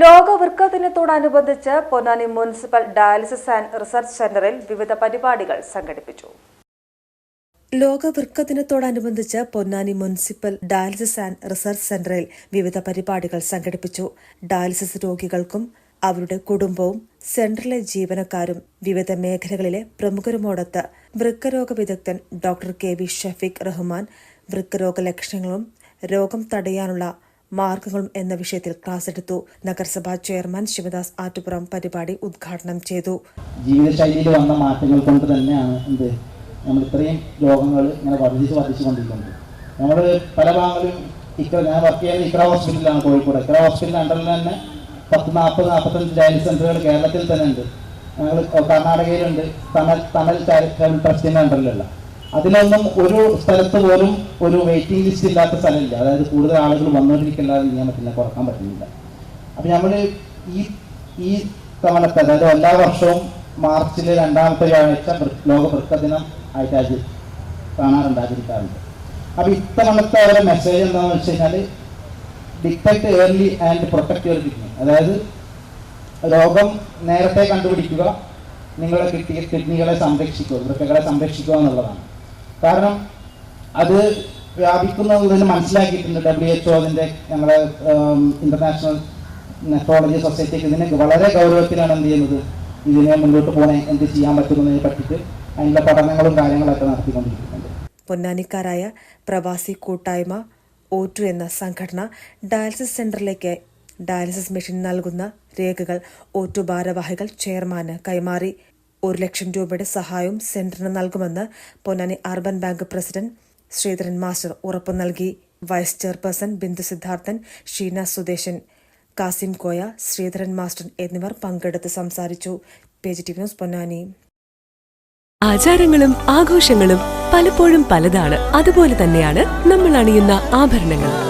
ലോക വൃക്ക ദിനത്തോടനുബന്ധിച്ച് Ponnani municipal dialysis and research സെന്ററിൽ വിവിധ പരിപാടികൾ സംഘടിപ്പിച്ചു. ലോക വൃക്ക ദിനത്തോടനുബന്ധിച്ച് Ponnani municipal dialysis and research സെന്ററിൽ വിവിധ പരിപാടികൾ സംഘടിപ്പിച്ചു. ഡയാലിസിസ് രോഗികൾക്കും അവരുടെ കുടുംബവും സെന്ററിലെ ജീവനക്കാരും വിവിധ മേഖലകളിലെ പ്രമുഖരുമോടൊത്ത് വൃക്കരോഗ വിദഗ്ധൻ doctor K V Shafeeq Rahman വൃക്കരോഗ ലക്ഷണങ്ങളും രോഗം തടയാനുള്ള മാർഗങ്ങളും എന്ന വിഷയത്തിൽ ക്ലാസ് എടുത്തു. നഗരസഭാ ചെയർമാൻ ശിവദാസ് ആറ്റുപുറം പരിപാടി ഉദ്ഘാടനം ചെയ്തു. ജീവിതശൈലിയിൽ വന്ന മാറ്റങ്ങൾ കൊണ്ട് തന്നെയാണ് എന്ത് നമ്മൾ ഇത്രയും രോഗങ്ങൾ ഇങ്ങനെ വർദ്ധിച്ച് വർദ്ധിച്ചു കൊണ്ടിരിക്കുന്നത്. നമ്മൾ പല ഭാഗങ്ങളിലും ഇക്ര ഞാൻ വർക്ക് ചെയ്യുന്നത് ഇക്ര ഹോസ്പിറ്റലിലാണ് കോഴിക്കോട്. ഇക്ര ഹോസ്പിറ്റലിന്റെ അണ്ടറിൽ തന്നെ പത്ത് നാൽപ്പത് നാൽപ്പത്തഞ്ച് ഡയാലിസ് സെന്ററുകൾ കേരളത്തിൽ തന്നെ ഉണ്ട്. ഞങ്ങൾ കർണാടകയിലുണ്ട്. തണൽ തണൽ ചാരിറ്റബിൾ ട്രസ്റ്റിന്റെ അണ്ടറിലുള്ള അതിലൊന്നും ഒരു സ്ഥലത്ത് പോലും ഒരു വെയിറ്റിംഗ് ലിസ്റ്റ് ഇല്ലാത്ത സ്ഥലമില്ല. അതായത് കൂടുതൽ ആളുകൾ വന്നുകൊണ്ടിരിക്കില്ലാതെ ഞാൻ പിന്നെ കുറയ്ക്കാൻ പറ്റുന്നില്ല. അപ്പം നമ്മൾ ഈ ഈ തവണത്തെ അതായത് എല്ലാ വർഷവും മാർച്ചിലെ രണ്ടാമത്തെ വ്യാഴാഴ്ച ലോക വൃക്ക ദിനം ആയിട്ട് ആചരി കാണാറുണ്ട് ആചരിക്കാറുണ്ട് അപ്പോൾ ഇത്തവണത്തെ അവരുടെ മെസ്സേജ് എന്താണെന്ന് വെച്ച് കഴിഞ്ഞാൽ detect early and protect your kidney അതായത് രോഗം നേരത്തെ കണ്ടുപിടിക്കുക നിങ്ങളുടെ കിഡ്നി കിഡ്നികളെ സംരക്ഷിക്കുക വൃക്കകളെ സംരക്ഷിക്കുക എന്നുള്ളതാണ്. കാരണം അത് വ്യാപിക്കുന്നതിന് മനസ്സിലാക്കിയിട്ടുണ്ട് ഡബ്ല്യു എച്ച് ഒ അതിന്റെ ഞങ്ങളുടെ ഇന്റർനാഷണൽ നെഫ്രോളജി സൊസൈറ്റിക്ക് ഇതിനെ വളരെ ഗൗരവത്തിലാണ് എന്ത് ചെയ്യുന്നത്. ഇതിനെ മുന്നോട്ട് പോകണേ എന്ത് ചെയ്യാൻ പറ്റുന്നതിനെ പറ്റിയിട്ട് അതിന്റെ പഠനങ്ങളും കാര്യങ്ങളൊക്കെ നടത്തിക്കൊണ്ടിരിക്കുന്നുണ്ട്. പൊന്നാനിക്കാരായ പ്രവാസി കൂട്ടായ്മ ഓറ്റു എന്ന സംഘടന ഡയാലിസിസ് സെന്ററിലേക്ക് ഡയാലിസിസ് മെഷീൻ നൽകുന്ന രേഖകൾ ഓറ്റു ഭാരവാഹികൾ ചെയർമാന് കൈമാറി. ഒരു ലക്ഷം രൂപയുടെ സഹായവും സെന്ററിന് നൽകുമെന്ന് Ponnani urban bank president Sreedharan master ഉറപ്പു നൽകി. Vice chairperson Bindu Siddharthan Sheena Sudeshan Kasim Koya Sreedharan master എന്നിവർ പങ്കെടുത്ത് സംസാരിച്ചു. Page news Ponnani. ആചാരങ്ങളും ആഘോഷങ്ങളും പലപ്പോഴും പലതാണ്. അതുപോലെ തന്നെയാണ് നമ്മൾ അണിയുന്ന ആഭരണങ്ങൾ